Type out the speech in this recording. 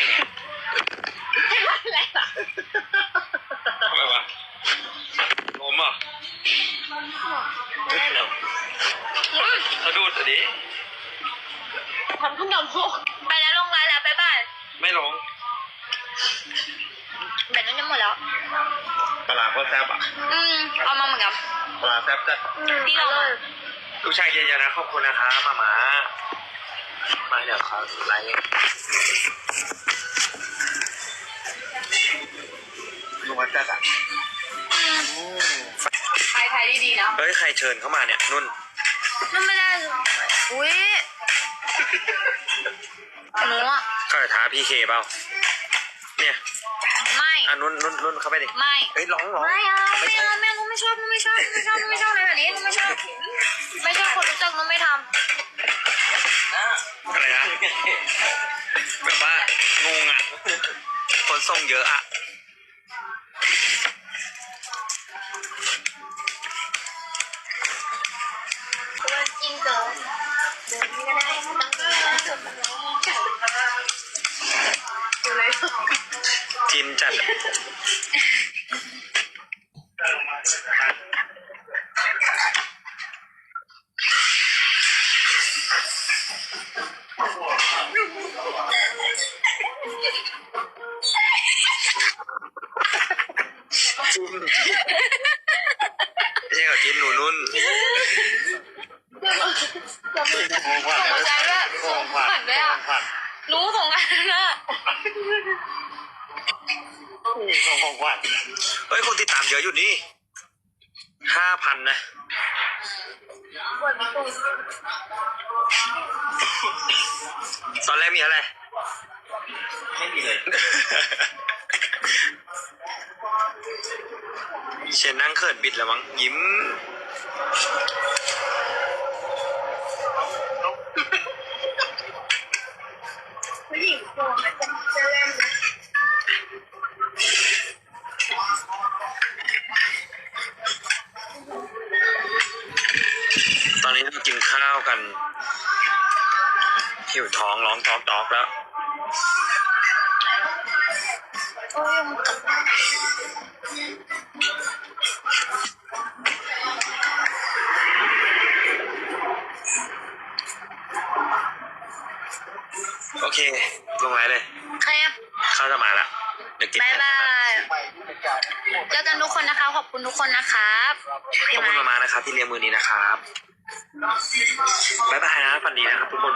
อะไรล่ะอะไรวะลมอะสะดุดอะดิทำขนมหกไปแล้วลงไลน์แล้วบ๊ายบายไม่ลงแบตนั้นจะหมดแล้ว ปลาร้าก็แซ่บอะ อืมเอามาเหมือนกันปลาร้าแซ่บจัดพี่ลองมา ลูกชายเย็นๆนะขอบคุณนะคะมาหมา มาเดี๋ยวขอไลน์ลุงวัดจัดอะไปไทยดีๆนะ เฮ้ย ใครเชิญเข้ามาเนี่ย นุ่น นั่นไม่ได้อุ้ยหนูอะเข้าไปท้าพี่เคเปล่า เนี่ยไม่ อะนุ่นนุ่นนุ่นเข้าไปดิ ไม่เฮ้ยร้องร้องไม่เอาไม่เอาไม่เอาหนูไม่ชอบหนูไม่ชอบหนูไม่ชอบหนูไม่ชอบอะไรแบบนี้หนูไม่ชอบ ไม่ชอบคนรู้จักหนูไม่ทอะไรนะ แบบว่างงอะ คนส่งเยอะอะำจริงเกินเดินนี่ก็ได้บางทีนะจบแล้วดูเลยจินจัดจิน ไม่ใช่กับจินหนูนุ่นส่งหัวใจด้วยผ่านด้วยอะรู้ส่งงานนะส่งของขวัญเฮ้ยคนติดตามเยอะอยู่นี่ห้าพันนะ ปวดมีตุ้ตอนแรกมีอะไร ไม่มีเลย เชนนั่งเขินบิดแล้วมั้งยิ้มผู้ นนี้เรากินข้าวกันหิวท้องร้องจอกจอกแล้วโอ้ยมันกัดโอเค ลงไลน์เลยใครอะข้าวจะมาแล้วเดี๋ยวกินบายบายเจอกันทุกคนนะคะ ขอบคุณทุกคนนะครับขอบคุณมามานะครับที่เลี้ยงมือนี้นะครับ บ๊ายบายนะฝันดีนะครับทุกคน